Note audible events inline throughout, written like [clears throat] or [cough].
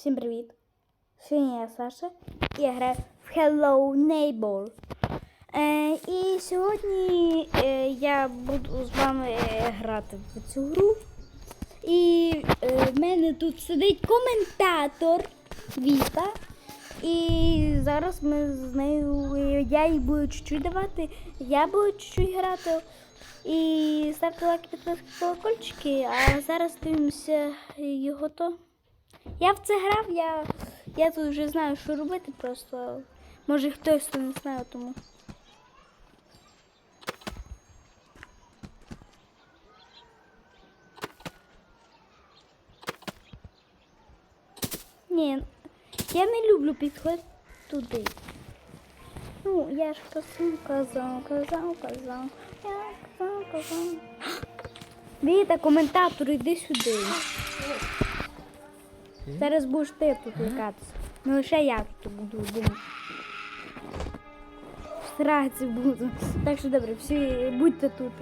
Всім привіт! Сьогодні я Саша і я граю в Hello Neighbor. Е, і сьогодні е, я буду з вами е, грати в цю гру. І е, в мене тут сидить коментатор Віта. І зараз ми з нею, я їй буду чуть-чуть давати, я буду чуть-чуть грати. І ставте лайки, підписки, колокольчики, а зараз дивимося його то. Я в це грав, я, я тут вже знаю, що робити, просто може хтось то не знає, тому. Ні, я не люблю підходити туди. Ну, я ж казав, казав, казав, казав. Я казав, казав. Віта, коментатор, іди сюди. Зараз будеш ти тут лякатися. Не лише я тут буду один. В страці буду. Так що добре, всі будьте тут.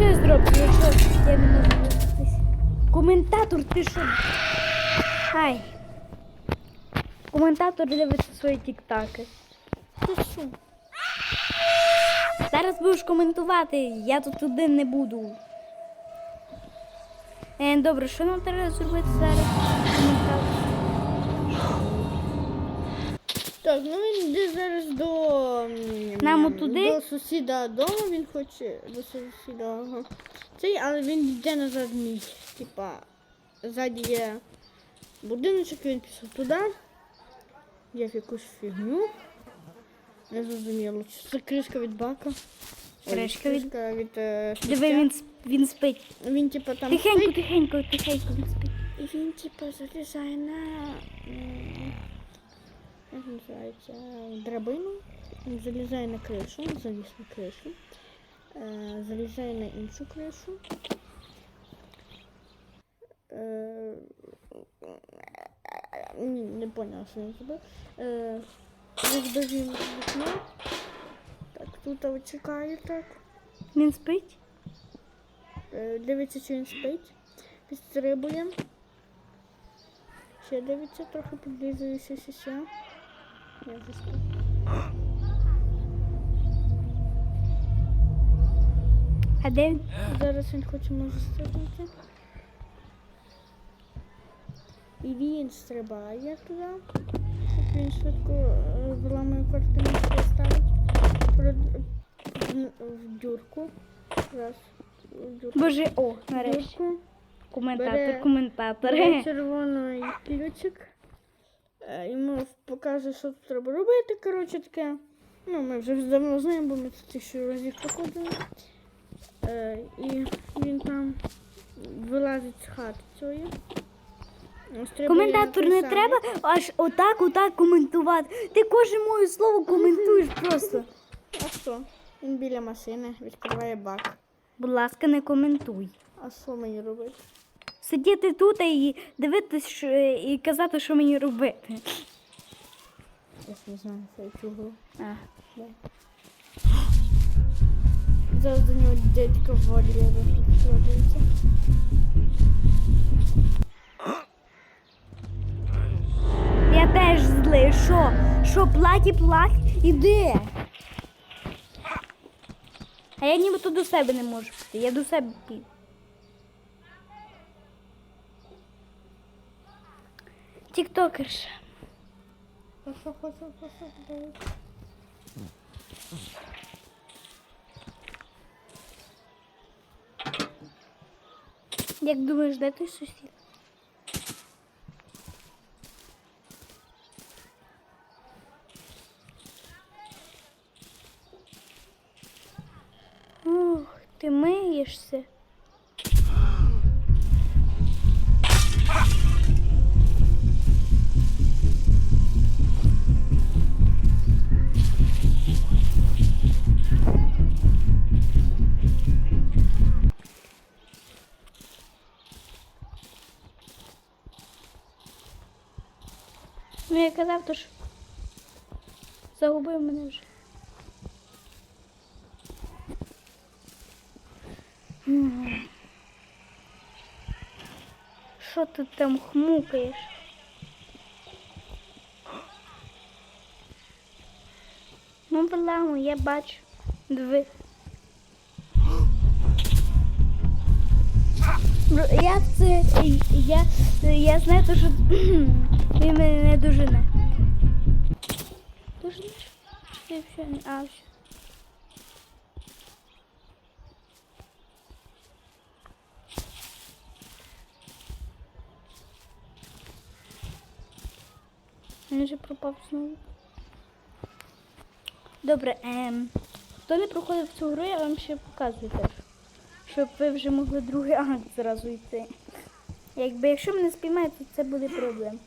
Що зроблю, якщо я не можу виспатись? Коментатор, ти що? Хай. Коментатор дивиться свої тіктаки. Ти що? Зараз будеш коментувати, я тут один не буду. Е, добре, що нам треба зробити зараз? Так, ну він йде зараз до, Нам отуди? до сусіда дому, він хоче до сусіда. Ага. Цей, але він йде на задній. Типа, ззаді є будиночок, він пішов туди. Є якусь фігню. Не зрозуміло. Чи Це кришка від бака. Ой, Кришка від- кришка від е, Диви, сміття. він, сп- він спить. Він типа там Тихенько, спить, тихенько, тихенько він спить. і він типа залізає на м, називається драбину. Залізає на кришу, заліз на кришу. Е, залізає на іншу кришу. Е, ні, не поняла, що він зробив. Е, він вікно. Так, тут чекає так. Він спить? Дивиться, чи він спить. Підстрибує. Ще дивиться, трохи підлізується ще ще. Я вже. А де він? Зараз він хоче може стрибнути. І він стрибає туди. Щоб він швидко е, виламує картину, ставить в дюрку. Раз. В дюрку. Боже, о, нарешті. Коментатор, коментатор. [laughs] Червоний ключик. Е, Йому покаже, що тут треба робити. Коротше таке. Ну, ми вже давно знаємо, бо ми тут тисячу разів проходили. Е, і він там вилазить з хати цієї. Коментатор не треба аж отак, отак коментувати. Ти кожне моє слово коментуєш [laughs] просто. А що? Він біля машини, відкриває бак. Будь ласка, не коментуй. А що мені робити? Сидіти тут і дивитись і казати, що мені робити. Я не знаю. А. Да. Зараз до нього дядька Валера підходиться. Я теж злий. Що? Що, платі, платі? Іди. А я нібито до себе не можу піти. Я до себе піду. Тіктокерша. Як думаєш, де той сусід? Ух, ти миєшся. Казав, то ж загубив мене вже. Що ти там хмукаєш? Ну, виламу, я бачу. Диви. Я це. Я, я знаю, що [clears throat] він мене не дожене. Доженеш? Чи все? А, все. Він вже пропав знову. Добре, ем, хто не проходив цю гру, я вам ще показую теж. Щоб ви вже могли другий [laughs] акт зразу йти. Якби якщо мене спіймають, то це буде проблем.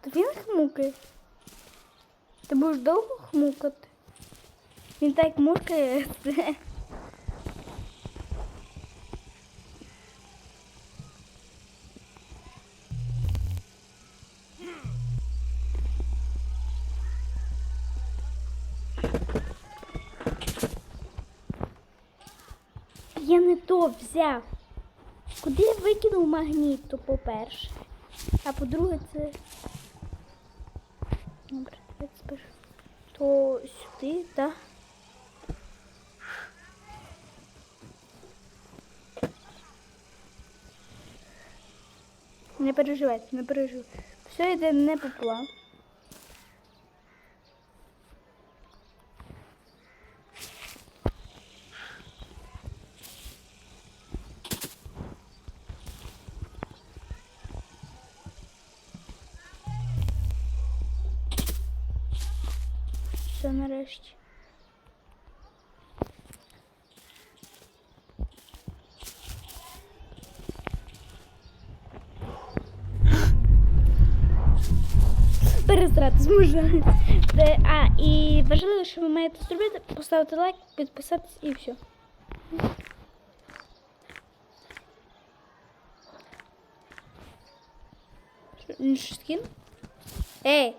То він хмукає. Ти будеш довго хмукати? Він так мукає. Я не то взяв. Куди я викинув магніт, то по-перше. А по-друге, це. Добре, я. То сюди, так? Не переживайте, не переживайте. Все йде не по плану. Все нарешті. Пересратись можна. Де- А, і важливо, що ви маєте зробити, поставити лайк, підписатись і все. Що, він щось кинув? Ей!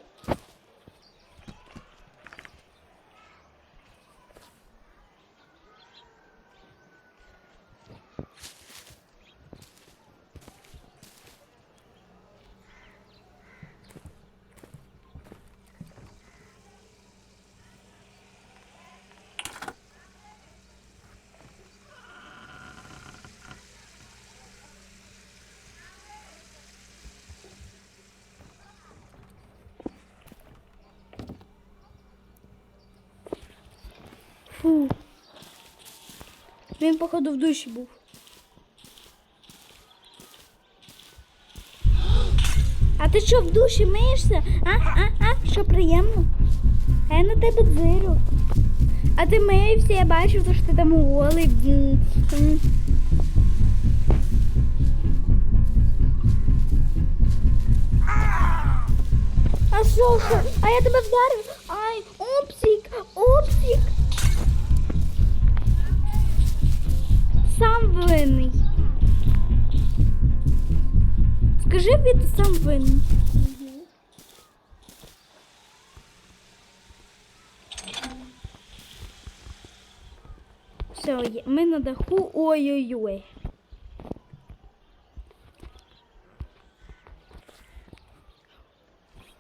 Фу. Він, походу, в душі був. А ти що, в душі миєшся? А, а, а, що приємно? А я на тебе дзирю. А ти миєшся, я бачу, що ти там голий. А що? А я тебе вдарив? Винний. Скажи, він ти сам винний. Все, ми на даху. Ой-ой-ой.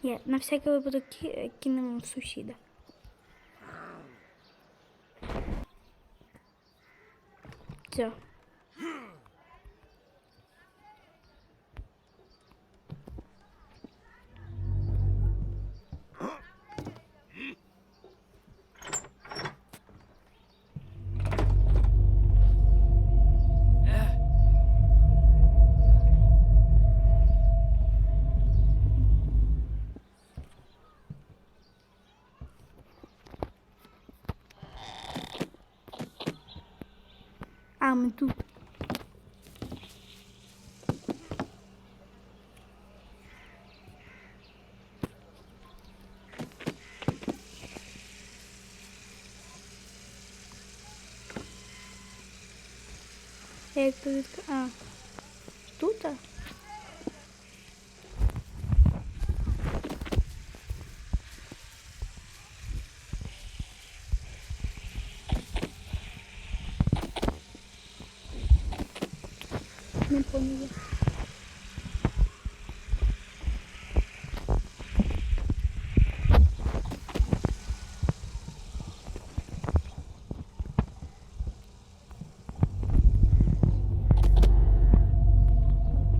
Є, на всякий випадок ки- кинемо в сусіда. Все. Тут. Я як повідка. А. Тут? Не поняла.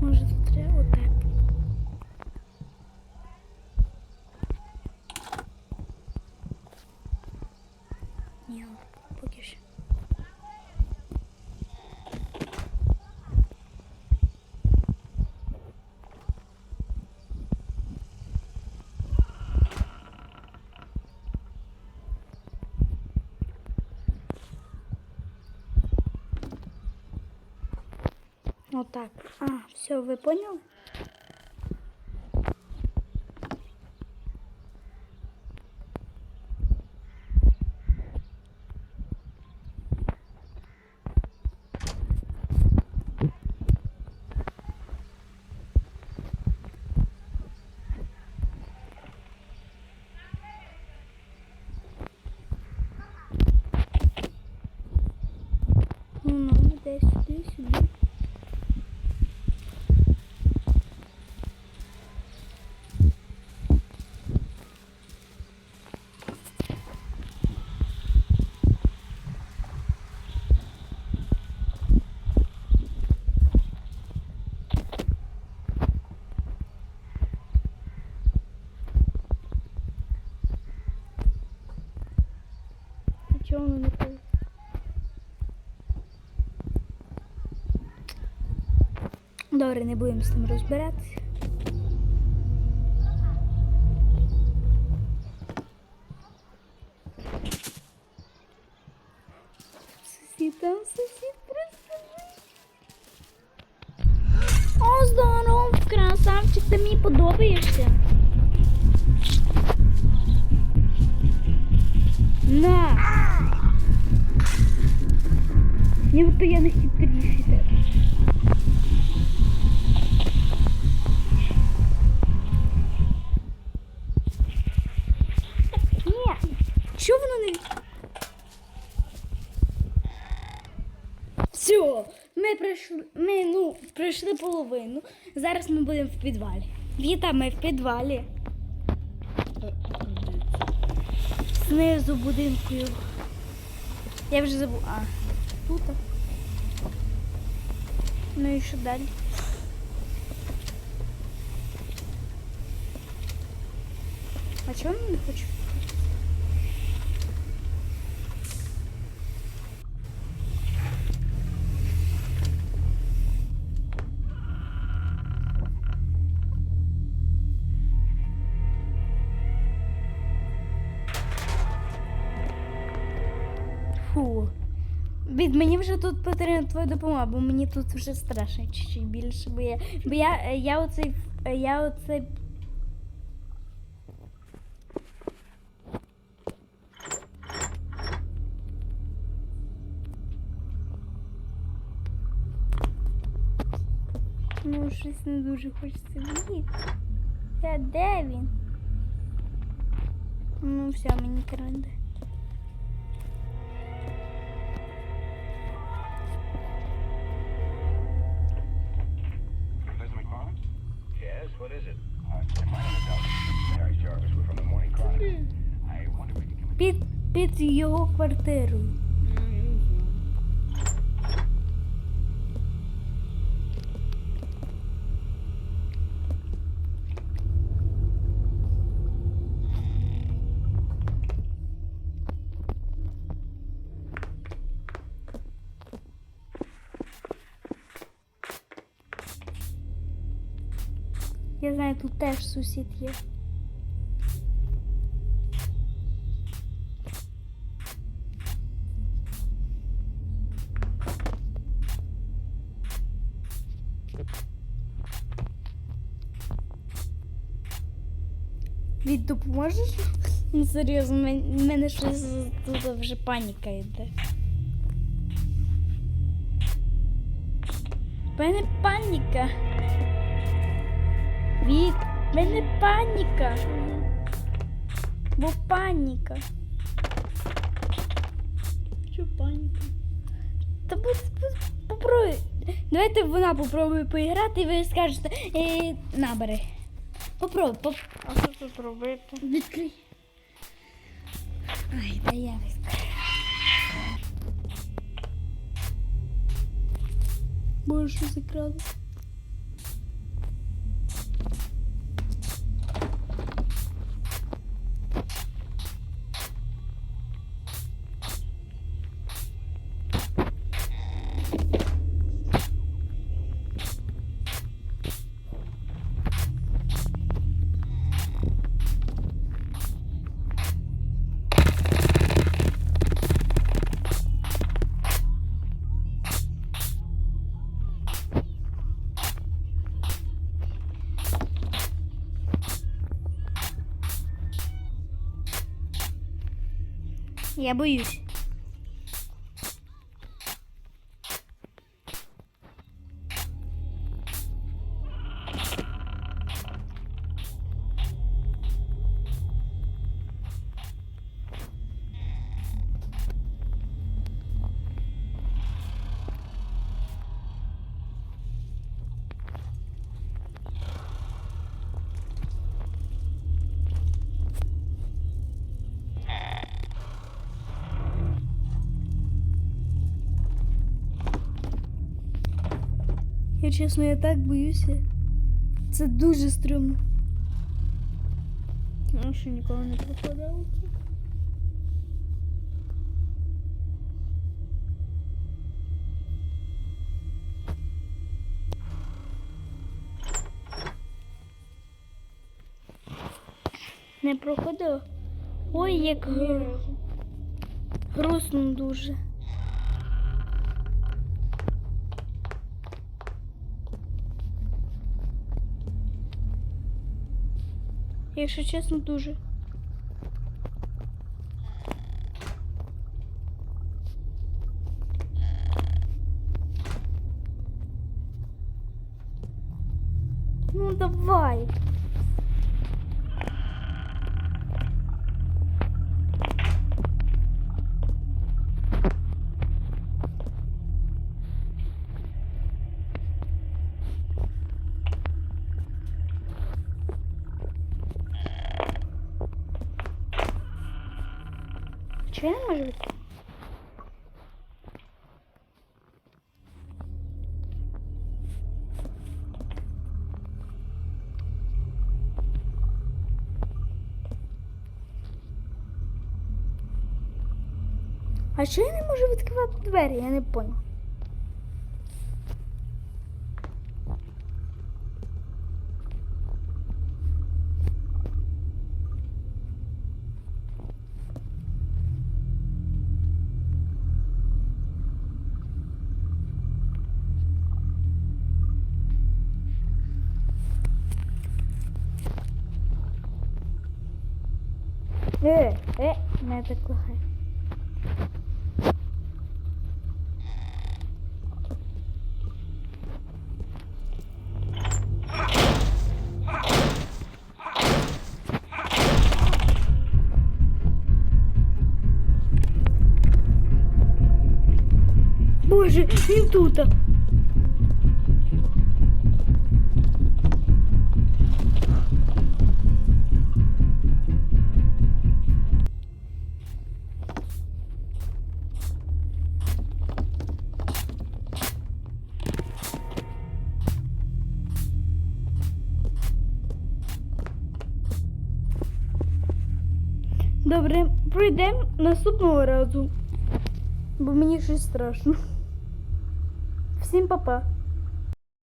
Може тут треба отак. Ні, поки що. Отак. А, все, ви поняли? Ну, ну, десь сюди, сюди. І чого воно не пише? Добре, не будемо з тим розбиратися. Що воно не... Все, ми пройшли, ми, ну, пройшли половину. Зараз ми будемо в підвалі. Віта, ми в підвалі. Знизу будинкою. Я вже забув. А, тут. Ну і що далі? А чого він не хоче? Від мені вже тут потрібна твоя допомога, бо мені тут вже страшно чуть-чуть більше, бо я, бо я, я оцей, я оцей Ну, щось не дуже хочеться бігти. Де він? Ну, все, мені каранде. Під його квартирою. Ну, я не знаю. Я знаю, тут теж сусід є. Допоможеш? Ну серйозно, в мене щось тут вже паніка йде. В мене паніка. Від в мене паніка. Бо паніка. Що паніка? Та попробуй. Давайте вона попробує поіграти, і ви скажете, е, набери. Попробуй, поп... А що тут робити? Відкрий. Ай, да я відкрию. Боже, що з екрану? Я боюсь. Чесно, я так боюся. Це дуже стрьомно. Я ще ніколи не проходила. Не проходило? Ой, як гру- грустно дуже. Якщо чесно, дуже. Ну давай. Чого я не? А що я не можу відкривати двері? Я не понял. Е, не так лагає. Боже, він тут. Разу. Бо мені щось страшно. Всім па-па.